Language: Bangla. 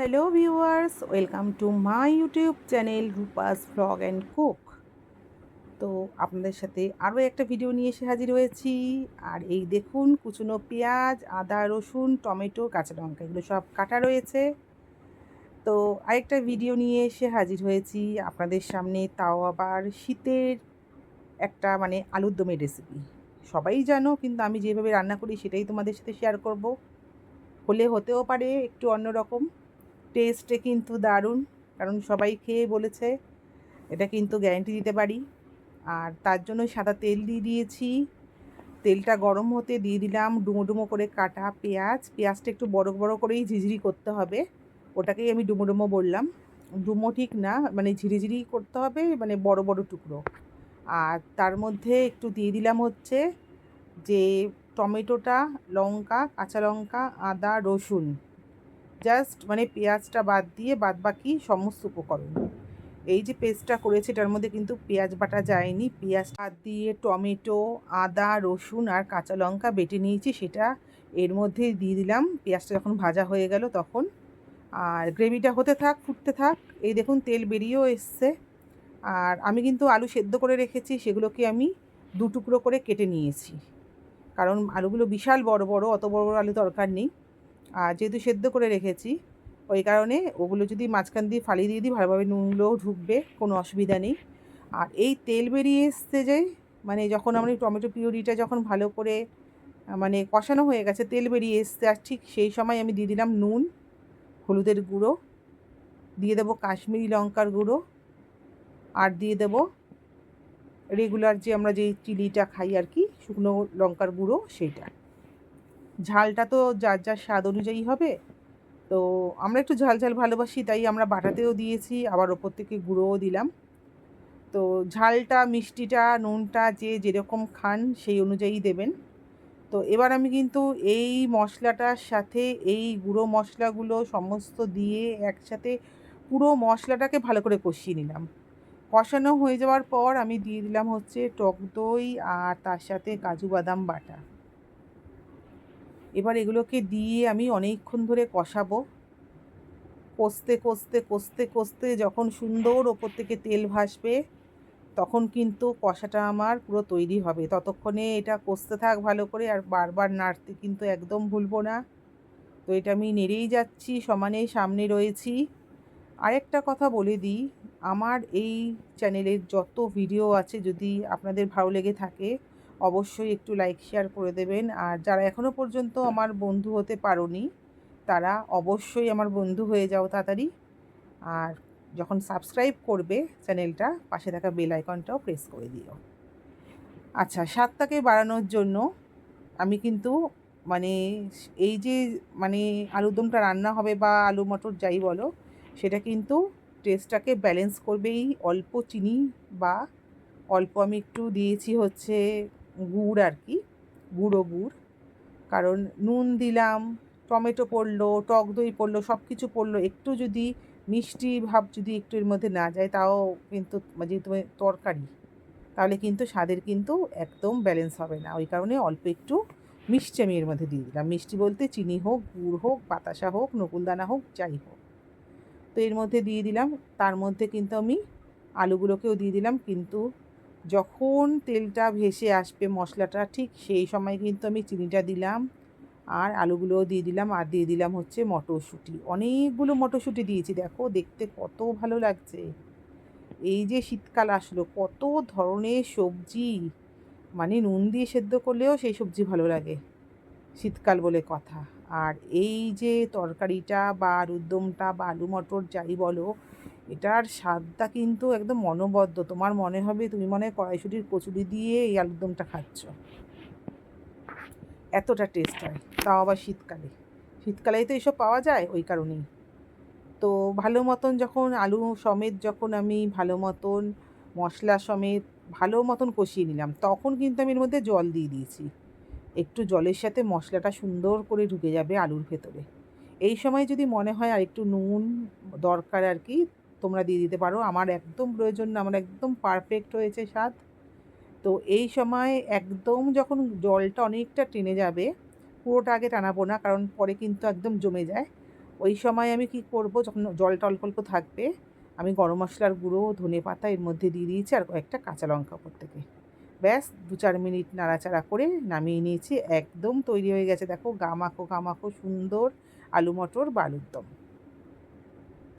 Hello viewers, welcome to my YouTube channel Rupa's blog and cook. তো আপনাদের সাথে আরও একটা ভিডিও নিয়ে এসে হাজির হয়েছি। আর এই দেখুন, কুচুনো পেঁয়াজ, আদা, রসুন, টমেটো, কাঁচা লঙ্কা, এগুলো সব কাটা রয়েছে। তো আরেকটা ভিডিও নিয়ে এসে হাজির হয়েছি। আপনাদের সামনে তাও আবার শীতের একটা মানে আলুর দমের রেসিপি সবাই জানো, কিন্তু আমি যেভাবে রান্না করি সেটাই তোমাদের সাথে শেয়ার করব। হলে হতেও পারে, একটু অন্যরকম। টেস্টে কিন্তু দারুণ। কারণ সবাই খেয়ে বলেছে, এটা কিন্তু গ্যারেন্টি দিতে পারি। আর তার জন্য সাদা তেল দিয়ে দিয়েছি। তেলটা গরম হতে দিয়ে দিলাম ডুমো ডুমো করে কাটা পেঁয়াজ। পেঁয়াজটা একটু বড় বড় করেই ঝিঝিরি করতে হবে। ওটাকেই আমি ডুমো ডুমো বললাম। ডুমো ঠিক না মানে ঝিরিঝিরি করতে হবে মানে বড় বড় টুকরো। আর তার মধ্যে একটু দিয়ে দিলাম হচ্ছে যে টমেটোটা, লঙ্কা, কাঁচা লঙ্কা, আদা, রসুন। জাস্ট মানে পেঁয়াজটা বাদ দিয়ে বাদ বাকি সমস্ত উপকরণ। এই যে পেস্টটা করেছি, এটার মধ্যে কিন্তু পেঁয়াজ বাটা যায়নি। পেঁয়াজ বাদ দিয়ে টমেটো, আদা, রসুন আর কাঁচা লঙ্কা বেটে নিয়েছি, সেটা এর মধ্যে দিয়ে দিলাম। পেঁয়াজটা যখন ভাজা হয়ে গেল তখন। আর গ্রেভিটা হতে থাক, ফুটতে থাক, এই দেখুন তেল বেরিয়েও এসছে। আর আমি কিন্তু আলু সেদ্ধ করে রেখেছি, সেগুলোকে আমি দু টুকরো করে কেটে নিয়েছি। কারণ আলুগুলো বিশাল বড় বড়, অত বড় বড় আলু দরকার নেই। আর যেহেতু সেদ্ধ করে রেখেছি, ওই কারণে ওগুলো যদি মাঝখান দিয়ে ফালিয়ে দিয়ে দিই, ভালোভাবে নুনগুলোও ঢুকবে, কোনো অসুবিধা নেই। আর এই তেল বেরিয়ে এসতে যে মানে যখন আমরা টমেটো পিউরিটা যখন ভালো করে মানে কষানো হয়ে গেছে, তেল বেরিয়ে এসতে আর ঠিক সেই সময় আমি দিয়ে দিলাম নুন, হলুদের গুঁড়ো, দিয়ে দেবো কাশ্মীরি লঙ্কার গুঁড়ো, আর দিয়ে দেবো রেগুলার যে আমরা যে চিলিটা খাই আর কি, শুকনো লঙ্কার গুঁড়ো, সেইটা। ঝালটা তো যার যার স্বাদ অনুযায়ী হবে। তো আমরা একটু ঝাল ঝাল ভালোবাসি, তাই আমরা বাটাতেও দিয়েছি, আবার ওপর থেকে গুঁড়োও দিলাম। তো ঝালটা, মিষ্টিটা, নুনটা যে যেরকম খান সেই অনুযায়ী দেবেন। তো এবার আমি কিন্তু এই মশলাটার সাথে এই গুঁড়ো মশলাগুলো সমস্ত দিয়ে একসাথে পুরো মশলাটাকে ভালো করে কষিয়ে নিলাম। কষানো হয়ে যাওয়ার পর আমি দিয়ে দিলাম হচ্ছে টক দই আর তার সাথে কাজু বাদাম বাটা। এবার এগুলোকে দিয়ে আমি অনেকক্ষণ ধরে কষাবো। কষতে কষতে কষতে কষতে যখন সুন্দর ওপর থেকে তেল ভাসবে, তখন কিন্তু কষাটা আমার পুরো তৈরি হবে। ততক্ষণে এটা কষতে থাক ভালো করে আর বারবার নাড়তে কিন্তু একদম ভুলবো না। তো এটা আমি নেড়েই যাচ্ছি সমানেই সামনে রয়েছি। আরেকটা কথা বলে দিই, আমার এই চ্যানেলের যত ভিডিও আছে যদি আপনাদের ভালো লেগে থাকে অবশ্যই একটু লাইক শেয়ার করে দেবেন। আর যারা এখনও পর্যন্ত আমার বন্ধু হতে পারোনি, তারা অবশ্যই আমার বন্ধু হয়ে যাও তাড়াতাড়ি। আর যখন সাবস্ক্রাইব করবে চ্যানেলটা পাশে থাকা বেল আইকনটাও প্রেস করে দিও। আচ্ছা স্বাদটাকে বাড়ানোর জন্য আমি কিন্তু মানে এই যে মানে আলুদমটা রান্না হবে বা আলু মটর যাই বলো, সেটা কিন্তু টেস্টটাকে ব্যালেন্স করবেই। অল্প চিনি বা অল্প আমি একটু দিয়েছি হচ্ছে গুড় আর কি, গুঁড়ো গুড়। কারণ নুন দিলাম, টমেটো পড়ল, টক দই পড়ল সব কিছু পড়ল। একটু যদি মিষ্টি ভাব যদি একটু এর মধ্যে না যায়, তাও কিন্তু যেহেতু তরকারি, তাহলে কিন্তু স্বাদের কিন্তু একদম ব্যালেন্স হবে না। ওই কারণে অল্প একটু মিষ্টি আমি এর মধ্যে দিয়ে দিলাম। মিষ্টি বলতে চিনি হোক, গুড় হোক, বাতাসা হোক, নকুলদানা হোক, যাই হোক। তো এর মধ্যে দিয়ে দিলাম। তার মধ্যে কিন্তু আমি আলুগুলোকেও দিয়ে দিলাম। কিন্তু যখন তেলটা ভেসে আসবে মশলাটা, ঠিক সেই সময় কিন্তু আমি চিনিটা দিলাম আর আলুগুলোও দিয়ে দিলাম আর দিয়ে দিলাম হচ্ছে মটরশুঁটি। অনেকগুলো মটরশুঁটি দিয়েছি, দেখো দেখতে কত ভালো লাগছে। এই যে শীতকাল আসলো, কত ধরনের সবজি মানে নুন দিয়ে সেদ্ধ করলেও সেই সবজি ভালো লাগে, শীতকাল বলে কথা। আর এই যে তরকারিটা বা আলুর দমটা বা আলু মটর যাই বলো এটার স্বাদটা কিন্তু একদম মনোবদ্ধ তোমার মনে হবে তুমি মনে হয় কড়াইশুটির কচুরি দিয়ে এই আলুর দমটা খাচ্ছ। এতটা টেস্ট হয়। তাও আবার শীতকালে। শীতকালেই তো এইসব পাওয়া যায় ওই কারণেই। তো ভালো মতন যখন আলু সমেত যখন আমি ভালো মতন মশলা সমেত ভালো মতন কষিয়ে নিলাম, তখন কিন্তু আমি এর মধ্যে জল দিয়ে দিয়েছি। একটু জলের সাথে মশলাটা সুন্দর করে ঢুকে যাবে আলুর ভেতরে। এই সময় যদি মনে হয় আর একটু নুন দরকার আর কি তোমরা দিয়ে দিতে পারো। আমার একদম প্রয়োজন না, আমার একদম পারফেক্ট হয়েছে স্বাদ। তো এই সময় একদম যখন জলটা অনেকটা টেনে যাবে, পুরোটা আগে টানাবো না, কারণ পরে কিন্তু একদম জমে যায়। ওই সময় আমি কি করব, যখন জলটা অল্প অল্প থাকবে, আমি গরম মশলার গুঁড়ো, ধনে পাতা এর মধ্যে দিয়ে দিয়েছি আর কয়েকটা কাঁচা লঙ্কা উপর থেকে। ব্যাস, দু চার মিনিট নাড়াচাড়া করে নামিয়ে নিয়েছি। একদম তৈরি হয়ে গেছে। দেখো, গামাখো গামাখো সুন্দর আলু মটর বা আলুর দম।